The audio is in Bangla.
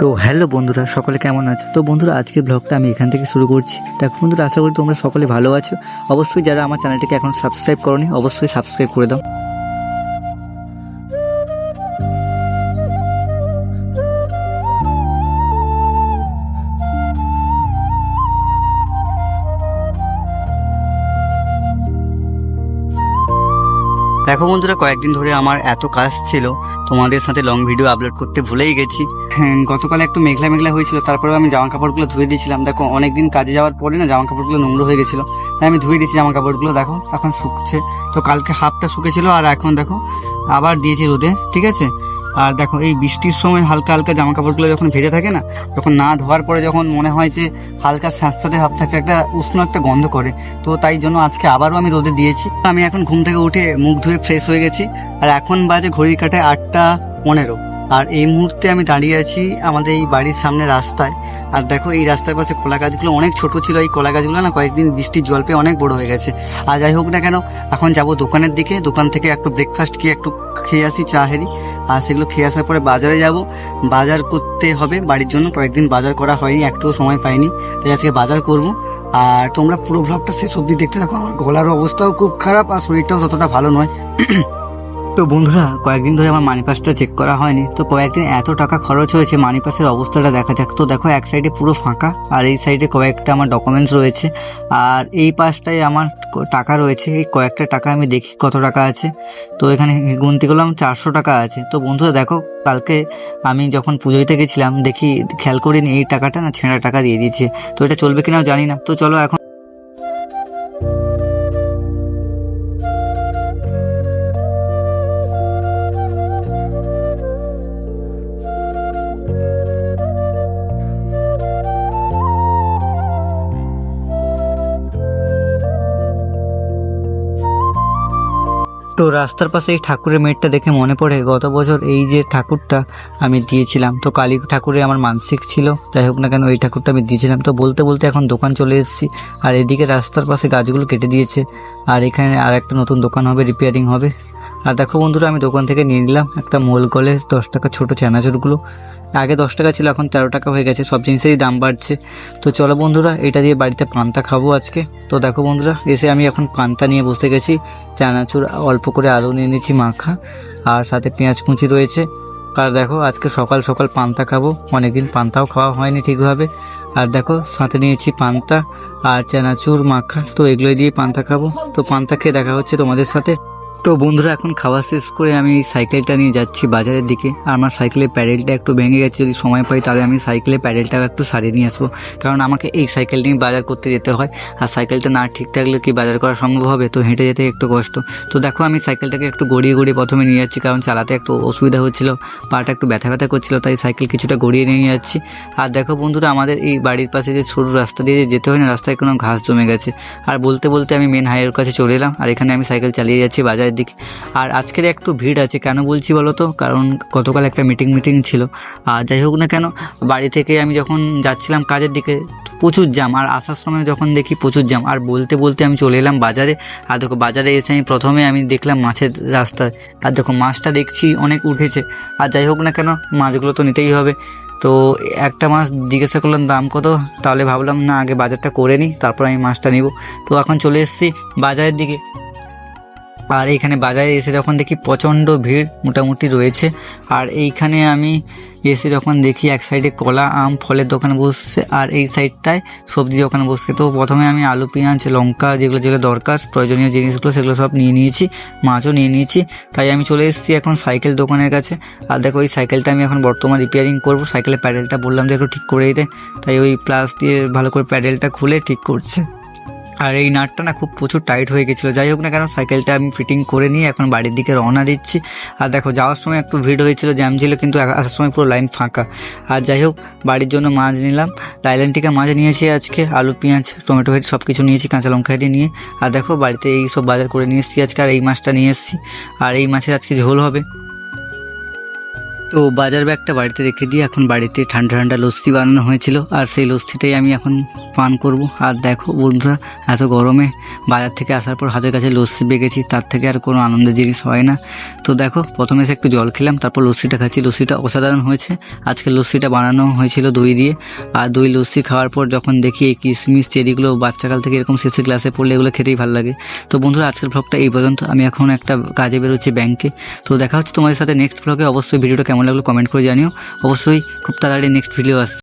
তো হ্যালো বন্ধুরা, সকলে কেমন আছো? তো বন্ধুরা, আজকের ব্লগটা আমি এখান থেকে শুরু করছি। দেখো বন্ধুরা, আশা করি তোমরা সকলে ভালো আছো। অবশ্যই যারা আমার চ্যানেলটিকে এখন সাবস্ক্রাইব করনি, অবশ্যই সাবস্ক্রাইব করে দাও। দেখো বন্ধুরা, কয়েকদিন ধরে আমার এত কাজ ছিল তোমাদের সাথে লং ভিডিও আপলোড করতে ভুলেই গেছি। হ্যাঁ গতকাল একটু মেঘলা মেঘলা হয়েছিল তারপরে আমি জামা কাপড়গুলো ধুয়ে দিয়েছিলাম। দেখো, অনেকদিন কাজে যাওয়ার পরে না জামা কাপড়গুলো নোংরা হয়ে গেছিল। তাই আমি ধুয়ে দিয়েছি জামা কাপড়গুলো, দেখো, এখন শুকছে। তো কালকে হাফটা শুকেছিল আর এখন দেখো, আবার দিয়েছি রোদে, ঠিক আছে? আর দেখো, এই বৃষ্টির সময় হালকা হালকা জামা কাপড়গুলো যখন ভেজে থাকে না, তখন না ধোয়ার পরে যখন মনে হয় যে হালকা স্যাঁতস্যাঁতে ভাব থাকছে একটা উষ্ণ একটা গন্ধ করে। তো তাই জন্য আজকে আবারও আমি রোদে দিয়েছি। আমি এখন ঘুম থেকে উঠে মুখ ধুয়ে ফ্রেশ হয়ে গেছি। আর এখন বাজে ঘড়ি কাটে আটটা পনেরো। আর এই মুহূর্তে আমি দাঁড়িয়ে আছি আমাদের এই বাড়ির সামনে রাস্তায়। আর দেখো, এই রাস্তার পাশে কলা গাছগুলো অনেক ছোট ছিল। এই কলা গাছগুলো না কয়েকদিন বৃষ্টির জল পেয়ে অনেক বড় হয়ে গেছে। আর যাই হোক না কেন, এখন যাব দোকানের দিকে। দোকান থেকে একটু ব্রেকফাস্ট খেয়ে একটু খেয়ে আসি, চা হেরি। আর সেগুলো খেয়ে আসার পরে বাজারে যাব। বাজার করতে হবে বাড়ির জন্য। কয়েকদিন বাজার করা হয়নি, একটুও সময় পাইনি। তাই আজকে বাজার করব। আর তোমরা পুরো ব্লগটা শেষ অবধি দেখতে থাকো। আমার গলার অবস্থাও খুব খারাপ আর শরীরটাও ততটা ভালো নয়। তো বন্ধুরা, কয়েকদিন ধরে আমার মানি পাসটা চেক করা হয়নি, তো কয়েকদিন এত টাকা খরচ হয়েছে মানি পাসের অবস্থাটা দেখা যাক। তো দেখো, এক সাইডে পুরো ফাঁকা, আর এই সাইডে কয়েকটা আমার ডকুমেন্টস রয়েছে, আর এই পাশটায় আমার টাকা রয়েছে, এই কয়েকটা টাকা আমি দেখি কত টাকা আছে। তো এখানে গুনতে করলাম চারশো টাকা আছে। তো বন্ধুরা, দেখো, কালকে আমি যখন পুজো দিতে গেছিলাম, দেখি, খেয়াল করিনি এই টাকাটা না ছেঁড়া টাকা দিয়ে দিয়েছে। তো এটা চলবে কিনাও জানি না। তো চলো এখন তো রাস্তার পাশে এই ঠাকুরের মেয়েরটা দেখে মনে পড়ে, গত বছর এই যে ঠাকুরটা আমি দিয়েছিলাম। তো কালী ঠাকুরে আমার মানসিক ছিল, যাই হোক না কেন এই ঠাকুরটা আমি দিয়েছিলাম। তো বলতে বলতে এখন দোকান চলে এসেছি, আর এদিকে রাস্তার পাশে গাছগুলো কেটে দিয়েছে। আর এখানে আর একটা নতুন দোকান হবে রিপেয়ারিং হবে। আর দেখো বন্ধুরা, আমি দোকান থেকে নিয়ে নিলাম একটা মোল কলের দশ টাকা ছোটো চানাচুরগুলো। আগে দশ টাকা ছিল, এখন তেরো টাকা হয়ে গেছে, সব জিনিসেরই দাম বাড়ছে। তো চলো বন্ধুরা, এটা দিয়ে বাড়িতে পান্তা খাব আজকে। তো দেখো বন্ধুরা, এসে আমি এখন পান্তা নিয়ে বসে গেছি। চানাচুর অল্প করে আলু নিয়ে নিয়েছি মাখা, আর সাথে পেঁয়াজ কুচি রয়েছে। আর দেখো, আজকে সকাল সকাল পান্তা খাব, অনেকদিন পান্তাও খাওয়া হয়নি ঠিকভাবে। আর দেখো, সাথে নিয়েছি পান্তা আর চানাচুর মাখা, তো এগুলো দিয়ে পান্তা খাব। তো পান্তা খেয়ে দেখা হচ্ছে তোমাদের সাথে। তো বন্ধুরা, এখন খাওয়া শেষ করে আমি এই সাইকেলটা নিয়ে যাচ্ছি বাজারের দিকে। আর আমার সাইকেলের প্যাডেলটা একটু ভেঙে গেছে, যদি সময় পাই তাহলে আমি সাইকেলের প্যাডেলটাও একটু সারিয়ে নিয়ে আসব। কারণ আমাকে এই সাইকেল নিয়ে বাজার করতে যেতে হয়, আর সাইকেলটা না ঠিক থাকলে কি বাজার করা সম্ভব হবে? তো হেঁটে যেতে একটু কষ্ট। তো দেখো, আমি সাইকেলটাকে একটু গড়িয়ে গড়িয়ে প্রথমে নিয়ে যাচ্ছি, কারণ চালাতে একটু অসুবিধা হচ্ছিল, পাটা একটু ব্যথা ব্যথা করছিল, তাই সাইকেল কিছুটা গড়িয়ে নিয়ে যাচ্ছি। আর দেখো বন্ধুরা, আমাদের এই বাড়ির পাশে যে সরু রাস্তা দিয়ে যেতে হয় না, রাস্তায় কোনো ঘাস জমে গেছে। আর বলতে বলতে আমি মেন হাইওয়ের কাছে চলে এলাম, আর এখানে আমি সাইকেল চালিয়ে যাচ্ছি বাজারের দিকে। আর আজকের একটু ভিড় আছে, কেন বলছি বলো তো? কারণ গতকাল একটা মিটিং মিটিং ছিল। আর যাই হোক না কেন, বাড়ি থেকে আমি যখন যাচ্ছিলাম কাজের দিকে, প্রচুর জ্যাম। আর আসার সময় যখন দেখি প্রচুর জ্যাম। আর বলতে বলতে আমি চলে এলাম বাজারে। আর দেখো, বাজারে এসে আমি প্রথমে আমি দেখলাম মাছের রাস্তায় আর দেখো, মাছটা দেখছি অনেক উঠেছে। আর যাই হোক না কেন, মাছগুলো তো নিতেই হবে। তো একটা মাছ জিজ্ঞাসা করলাম, দাম কত? তাহলে ভাবলাম, না, আগে বাজারটা করে নিই, তারপর আমি মাছটা নিব। তো এখন চলে এসেছি বাজারের দিকে। আর এইখানে বাজারে এসে যখন দেখি প্রচণ্ড ভিড় মোটামুটি রয়েছে, আর এইখানে আমি এসে যখন দেখি এক সাইডে কলা, আম, ফলের দোকান বসছে, আর এই সাইডটায় সবজি দোকান বসছে। তো প্রথমে আমি আলু, পেঁয়াজ, লঙ্কা যেগুলো যেগুলো দরকার, প্রয়োজনীয় জিনিসগুলো সেগুলো সব নিয়ে নিয়েছি, মাছও নিয়ে নিয়েছি। তাই আমি চলে এসেছি এখন সাইকেল দোকানের কাছে। আর দেখো ওই সাইকেলটা আমি এখন বর্তমান রিপেয়ারিং করব। সাইকেলের প্যাডেলটা বললাম যে একটু ঠিক করে দিতে তাই ওই প্লাস দিয়ে ভালো করে প্যাডেলটা খুলে ঠিক করছে। আর এই নাটটা না খুব প্রচুর টাইট হয়ে গেছিল। যাই হোক না কেন সাইকেলটা আমি ফিটিং করে নিয়ে এখন বাড়ির দিকে রওনা দিচ্ছি। আর দেখো, যাওয়ার সময় একটু ভিড় হয়েছিল জ্যাম ছিল, কিন্তু আসার সময় পুরো লাইন ফাঁকা। আর যাই হোক, বাড়ির জন্য মাছ নিলাম। লাইলেন টিকা মাছ নিয়েছি আজকে, আলু, পেঁয়াজ, টমেটো হেড সব কিছু নিয়েছি, কাঁচা লঙ্কা হেঁটে নিয়ে। আর দেখো, বাড়িতে এই সব বাজার করে নিয়ে এসেছি আজকে, আর এই মাছটা নিয়ে এসেছি। আর এই মাছের আজকে ঝোল হবে। তো বাজার ব্যাগটা বাড়িতে রেখে দিয়ে এখন বাড়িতে ঠান্ডা ঠান্ডা লস্যি বানানো হয়েছিল। আর সেই লস্যিটাই আমি এখন পান করব। আর দেখো বন্ধুরা, এত গরমে বাজার থেকে আসার পর হাতের কাছে লস্যি পেয়ে তার থেকে আর কোনো আনন্দের জিনিস হয় না। তো দেখো, প্রথমে এসে একটু জল খেলাম, তারপর লস্যিটা খাচ্ছি। লস্যিটা অসাধারণ হয়েছে। আজকে লস্যিটা বানানো হয়েছিল দই দিয়ে। আর দই লস্যি খাওয়ার পর যখন দেখি এই কিশমিশ, চেরিগুলো বাচ্চাকাল থেকে এরকম শেষে ক্লাসে পড়লে এগুলো খেতেই ভালো লাগে। তো বন্ধুরা, আজকের ব্লগটা এই পর্যন্ত। আমি এখন একটা কাজে বেরোচ্ছি ব্যাংকে। তো দেখা হচ্ছে তোমাদের সাথে নেক্সট ব্লগে অবশ্যই ভিডিওটা কেমন লাগল কমেন্ট করে জানিও। অবশ্যই খুব তাড়াতাড়ি নেক্সট ভিডিও আসছে।